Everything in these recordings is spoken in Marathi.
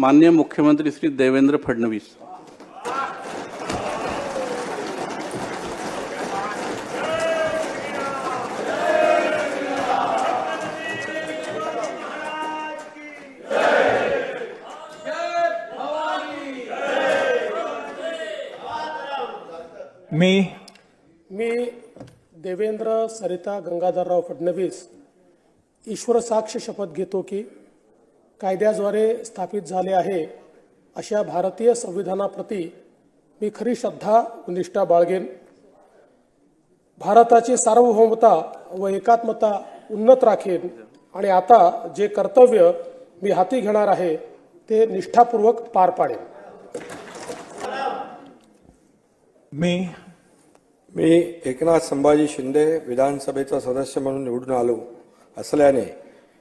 मान्य मुख्यमंत्री श्री देवेंद्र फडणवीस. मी मी देवेंद्र सरिता गंगाधरराव फडणवीस ईश्वर साक्ष शपथ घेतो की कायद्याद्वारे स्थापित झाले आहे. अशा भारतीय संविधानाप्रती मी खरी श्रद्धा व निष्ठा बाळगेन. भारताची सार्वभौमता व एकात्मता उन्नत राखेन आणि आता जे कर्तव्य मी हाती घेणार आहे ते निष्ठापूर्वक पार पाडेन. मी मी एकनाथ संभाजी शिंदे विधानसभेचा सदस्य म्हणून निवडून आलो असल्याने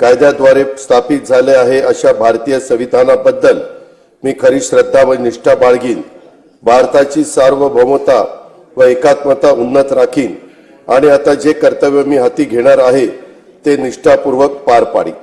कायद्याद्वारे स्थापित झाले आहे अशा भारतीय संविधानाबद्दल मी खरी श्रद्धा व निष्ठा बाळगीन. भारताची सार्वभौमता व एकात्मता उन्नत राखीन. आणि आता जे कर्तव्य मी हाती घेणार आहे ते निष्ठापूर्वक पार पाडीन.